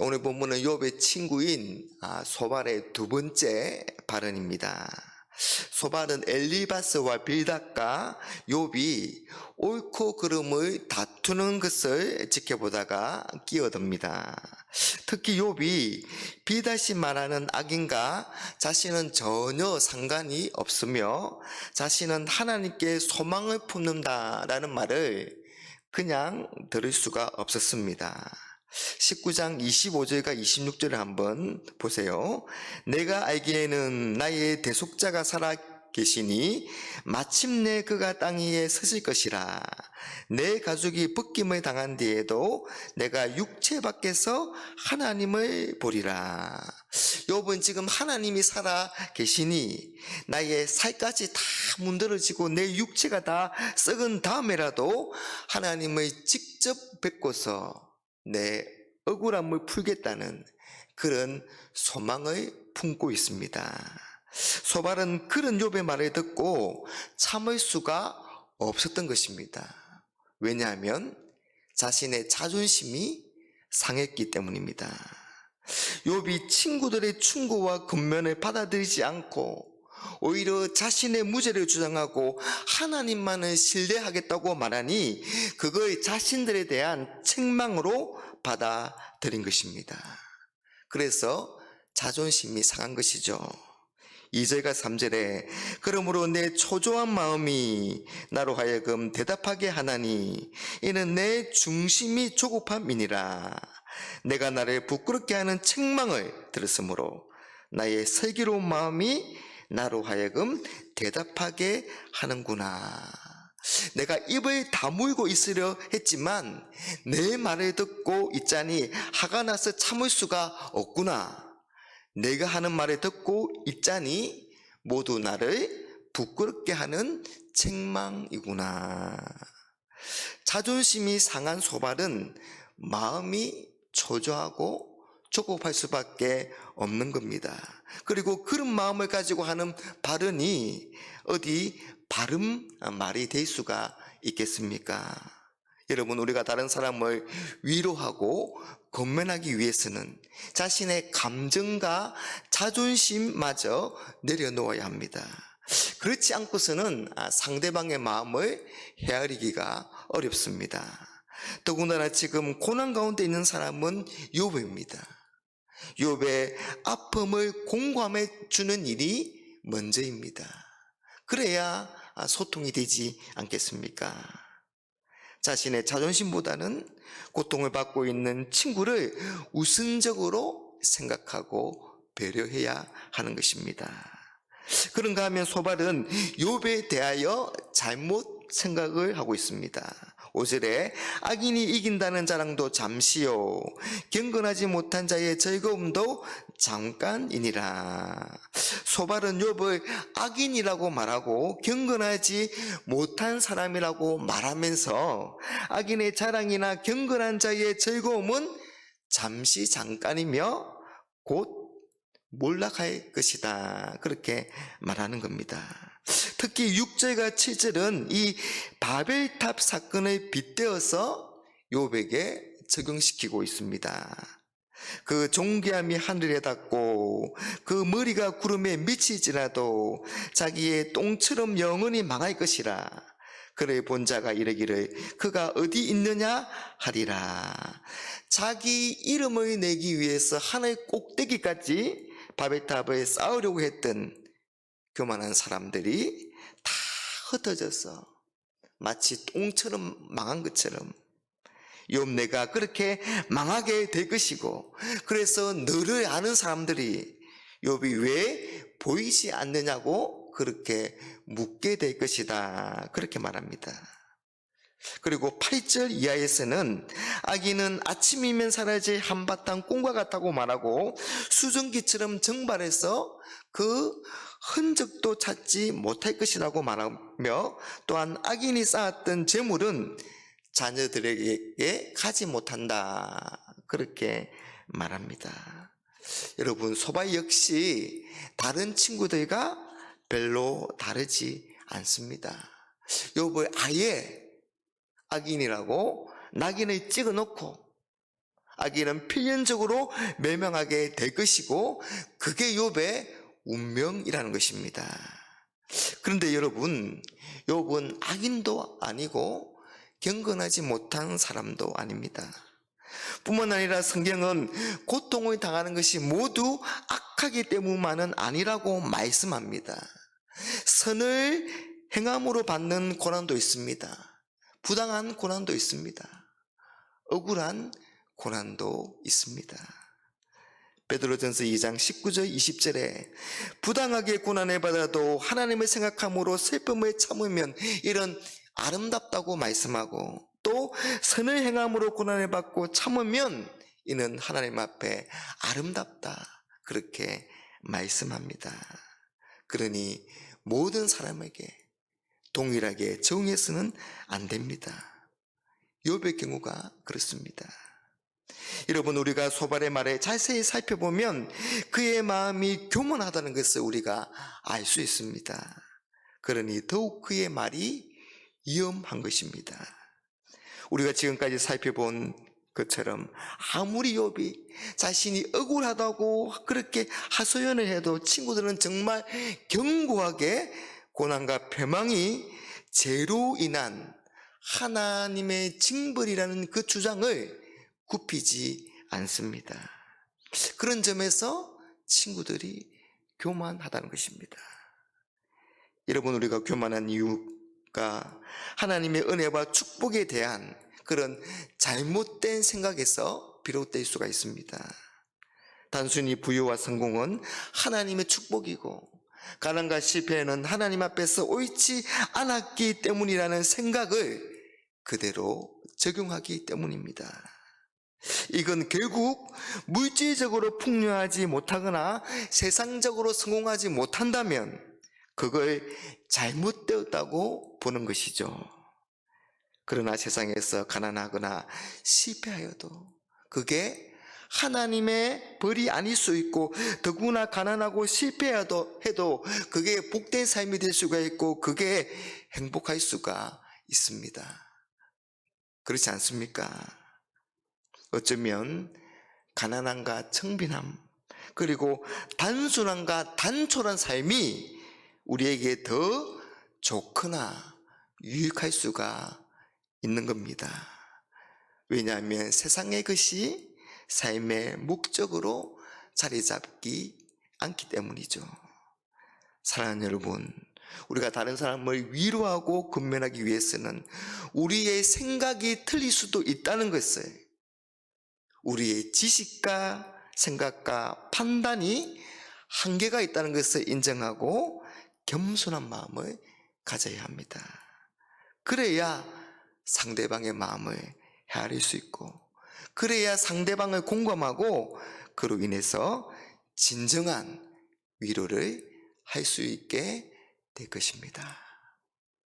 오늘 본문은 욥의 친구인 아, 소발의 두 번째 발언입니다. 소발은 엘리바스와 빌닷과 욥이 옳고 그름을 다투는 것을 지켜보다가 끼어듭니다. 특히 욥이 비다시 말하는 악인과 자신은 전혀 상관이 없으며 자신은 하나님께 소망을 품는다라는 말을 그냥 들을 수가 없었습니다. 19장 25절과 26절을 한번 보세요. 내가 알기에는 나의 대속자가 살아 계시니 마침내 그가 땅 위에 서실 것이라. 내 가족이 벗김을 당한 뒤에도 내가 육체 밖에서 하나님을 보리라. 욥은 지금 하나님이 살아 계시니 나의 살까지 다 문드러지고 내 육체가 다 썩은 다음에라도 하나님을 직접 뵙고서 내 억울함을 풀겠다는 그런 소망을 품고 있습니다. 소발은 그런 욥의 말을 듣고 참을 수가 없었던 것입니다. 왜냐하면 자신의 자존심이 상했기 때문입니다. 욥이 친구들의 충고와 근면을 받아들이지 않고 오히려 자신의 무죄를 주장하고 하나님만을 신뢰하겠다고 말하니 그걸 자신들에 대한 책망으로 받아들인 것입니다. 그래서 자존심이 상한 것이죠. 2절과 3절에 그러므로 내 초조한 마음이 나로 하여금 대답하게 하나니 이는 내 중심이 조급함이니라 내가 나를 부끄럽게 하는 책망을 들었으므로 나의 슬기로운 마음이 나로 하여금 대답하게 하는구나. 내가 입을 다물고 있으려 했지만 내 말을 듣고 있자니 화가 나서 참을 수가 없구나. 내가 하는 말을 듣고 있자니 모두 나를 부끄럽게 하는 책망이구나. 자존심이 상한 소발은 마음이 초조하고 조급할 수밖에 없는 겁니다. 그리고 그런 마음을 가지고 하는 발언이 어디 바른 말이 될 수가 있겠습니까? 여러분, 우리가 다른 사람을 위로하고 건면하기 위해서는 자신의 감정과 자존심마저 내려놓아야 합니다. 그렇지 않고서는 상대방의 마음을 헤아리기가 어렵습니다. 더군다나 지금 고난 가운데 있는 사람은 욥입니다. 욥의 아픔을 공감해 주는 일이 먼저입니다. 그래야 소통이 되지 않겠습니까? 자신의 자존심보다는 고통을 받고 있는 친구를 우선적으로 생각하고 배려해야 하는 것입니다. 그런가 하면 소발은 욥에 대하여 잘못 생각을 하고 있습니다. 5절에 악인이 이긴다는 자랑도 잠시요 경건하지 못한 자의 즐거움도 잠깐이니라 소발은 욥을 악인이라고 말하고 경건하지 못한 사람이라고 말하면서 악인의 자랑이나 경건한 자의 즐거움은 잠시 잠깐이며 곧 몰락할 것이다. 그렇게 말하는 겁니다. 특히 6절과 7절은 이 바벨탑 사건을 빗대어서 요백에 적용시키고 있습니다. 그 존귀함이 하늘에 닿고 그 머리가 구름에 미치지라도 자기의 똥처럼 영원히 망할 것이라. 그래 본 자가 이르기를 그가 어디 있느냐 하리라. 자기 이름을 내기 위해서 하늘 꼭대기까지 바벨탑을 쌓으려고 했던 교만한 사람들이 다 흩어져서 마치 똥처럼 망한 것처럼 욥내가 그렇게 망하게 될 것이고 그래서 너를 아는 사람들이 욥이 왜 보이지 않느냐고 그렇게 묻게 될 것이다 그렇게 말합니다. 그리고 8절 이하에서는 아기는 아침이면 사라질 한바탕 꿈과 같다고 말하고 수증기처럼 증발해서 그 흔적도 찾지 못할 것이라고 말하며 또한 악인이 쌓았던 재물은 자녀들에게 가지 못한다. 그렇게 말합니다. 여러분, 소바 역시 다른 친구들과 별로 다르지 않습니다. 욥을 아예 악인이라고 낙인을 찍어 놓고 아기는 필연적으로 멸망하게 될 것이고 그게 욥의 운명이라는 것입니다. 그런데 여러분, 욥은 악인도 아니고 경건하지 못한 사람도 아닙니다. 뿐만 아니라 성경은 고통을 당하는 것이 모두 악하기 때문만은 아니라고 말씀합니다. 선을 행함으로 받는 고난도 있습니다. 부당한 고난도 있습니다. 억울한 고난도 있습니다. 베드로전서 2장 19절 20절에 부당하게 고난을 받아도 하나님을 생각함으로 슬픔을 참으면 이런 아름답다고 말씀하고 또 선을 행함으로 고난을 받고 참으면 이는 하나님 앞에 아름답다 그렇게 말씀합니다. 그러니 모든 사람에게 동일하게 정해서는 안 됩니다. 욥의 경우가 그렇습니다. 여러분 우리가 소발의 말에 자세히 살펴보면 그의 마음이 교만하다는 것을 우리가 알 수 있습니다. 그러니 더욱 그의 말이 위험한 것입니다. 우리가 지금까지 살펴본 것처럼 아무리 욥이 자신이 억울하다고 그렇게 하소연을 해도 친구들은 정말 견고하게 고난과 패망이 죄로 인한 하나님의 징벌이라는 그 주장을 굽히지 않습니다. 그런 점에서 친구들이 교만하다는 것입니다. 여러분 우리가 교만한 이유가 하나님의 은혜와 축복에 대한 그런 잘못된 생각에서 비롯될 수가 있습니다. 단순히 부유와 성공은 하나님의 축복이고 가난과 실패는 하나님 앞에서 옳지 않았기 때문이라는 생각을 그대로 적용하기 때문입니다. 이건 결국 물질적으로 풍요하지 못하거나 세상적으로 성공하지 못한다면 그걸 잘못되었다고 보는 것이죠. 그러나 세상에서 가난하거나 실패하여도 그게 하나님의 벌이 아닐 수 있고 더구나 가난하고 실패해도 해도 그게 복된 삶이 될 수가 있고 그게 행복할 수가 있습니다. 그렇지 않습니까? 어쩌면 가난함과 청빈함 그리고 단순함과 단촐한 삶이 우리에게 더 좋거나 유익할 수가 있는 겁니다. 왜냐하면 세상의 것이 삶의 목적으로 자리 잡기 않기 때문이죠. 사랑하는 여러분, 우리가 다른 사람을 위로하고 근면하기 위해서는 우리의 생각이 틀릴 수도 있다는 것을 우리의 지식과 생각과 판단이 한계가 있다는 것을 인정하고 겸손한 마음을 가져야 합니다. 그래야 상대방의 마음을 헤아릴 수 있고, 그래야 상대방을 공감하고, 그로 인해서 진정한 위로를 할 수 있게 될 것입니다.